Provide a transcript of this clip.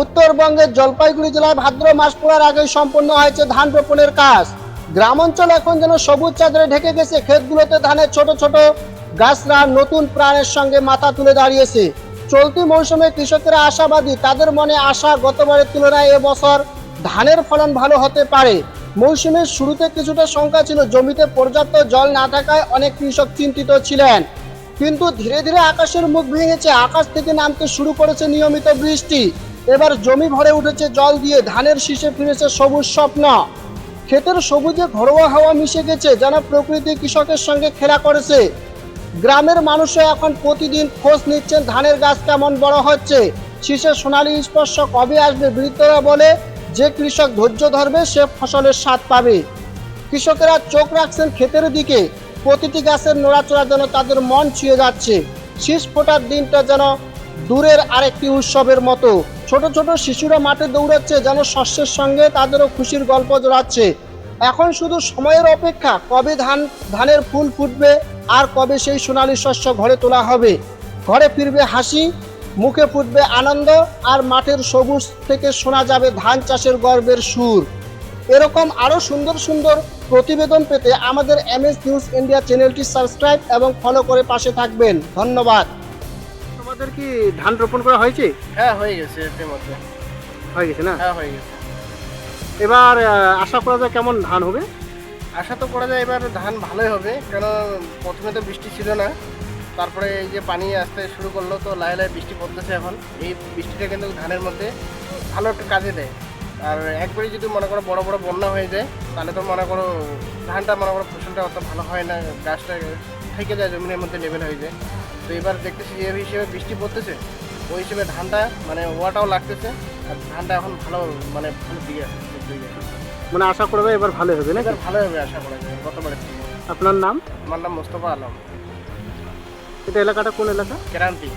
উত্তরবঙ্গের জলপাইগুড়ি জেলায় ভাদ্র মাস পড়ার আগেই সম্পন্ন হয়েছে ধান রোপণের কাজ। গ্রাম অঞ্চল এখন যেন সবুজ চাদরে ঢেকে গেছে ক্ষেতগুলোতে ধানের ছোট ছোট গাছরা নতুন প্রাণের সঙ্গে মাথা তুলে দাঁড়িয়েছে। চলতি মৌসুমে কৃষকেরা আশাবাদী, তাদের মনে আশা গতবারের তুলনায় এবছর ধানের ফলন ভালো হতে পারে। মৌসুমের শুরুতে কিছুটা শঙ্কা ছিল, জমিতে পর্যাপ্ত জল না থাকায় অনেক কৃষক চিন্তিত ছিলেন। কিন্তু ধীরে ধীরে আকাশের মুখ ভেঙেছে, আকাশ থেকে নামতে শুরু করেছে নিয়মিত বৃষ্টি। এবার জমি ভরে উঠেছে জল দিয়ে, ধানের শীষে ফিরেছে সবুজ স্বপ্ন। ক্ষেতের সবুজে ঘরোয়া হাওয়া মিশে গেছে, যেন প্রকৃতি কৃষকের সঙ্গে খেলা করেছে। গ্রামের মানুষও এখন প্রতিদিন খোঁজ নিচ্ছেন, ধানের গাছ কেমন বড় হচ্ছে। শীষে সোনালি স্পর্শ কবে আসবে বৃদ্ধরা বলে, যে কৃষক ধৈর্য ধরবে, সে ফসলের স্বাদ পাবে। কৃষকেরা চোখ রাখছেন ক্ষেতের দিকে, প্রতিটি গাছের নোড়াচড়া যেন তাদের মন ছুঁয়ে যাচ্ছে। শীষ ফোটার দিনটা যেন দূরের আরেকটি উৎসবের মতো। ছোট ছোট শিশুরা মাঠে দৌড়াচ্ছে, যেন শস্যের সঙ্গে তাদেরও খুশির গল্প জড়াচ্ছে। এখন শুধু সময়ের অপেক্ষা, কবে ধান, ধানের ফুল ফুটবে আর কবে সেই সোনালী শস্য ঘরে তোলা হবে। ঘরে ফিরবে হাসি, মুখে ফুটবে আনন্দ আর মাঠের সবুজ থেকে শোনা যাবে ধান চাষের গর্বের সুর। এরকম আরও সুন্দর সুন্দর প্রতিবেদন পেতে আমাদের এমএস নিউজ ইন্ডিয়া চ্যানেলটি সাবস্ক্রাইব এবং ফলো করে পাশে থাকবেন। ধন্যবাদ। তোমাদের কি ধান রোপণ করা হয়েছে? হ্যাঁ হয়ে গেছে এর মধ্যে হয়ে গেছে না? হ্যাঁ হয়ে গেছে। এবার আহ, আশা করা যায় কেমন ধান হবে? আশা তো করা যায় এবার ধান ভালোই হবে কেন প্রথমে তো বৃষ্টি ছিল না। তারপরে এই যে পানি আসতে শুরু করল তো লাহে লাহে বৃষ্টি পড়তেছে এখন। এই বৃষ্টিটা কিন্তু ধানের মধ্যে ভালো একটা কাজে দেয়। আর একবারে যদি মনে করো বড় বড় বন্যা হয়ে যায় তাহলে তো মনে করো ধানটা মনে করো ফসলটা অত ভালো হয় না গাছটা থেকে যায় জমিনের মধ্যে লেভেল হয়ে যায়। তো এবার দেখতেছি যে হিসেবে বৃষ্টি পড়তেছে। ওই হিসেবে ধানটা মানে ওয়াটাও লাগতেছে আর ধানটা এখন ভালো মানে ভালো দিয়ে আসছে মানে আশা করবে এবার ভালো হবে না এবার ভালো হবে আশা করা যায় গতবারের থেকে। আপনার নাম? আমার নাম মোস্তফা আলম। এটা এলাকাটা কোন এলাকা? ক্রান্তি।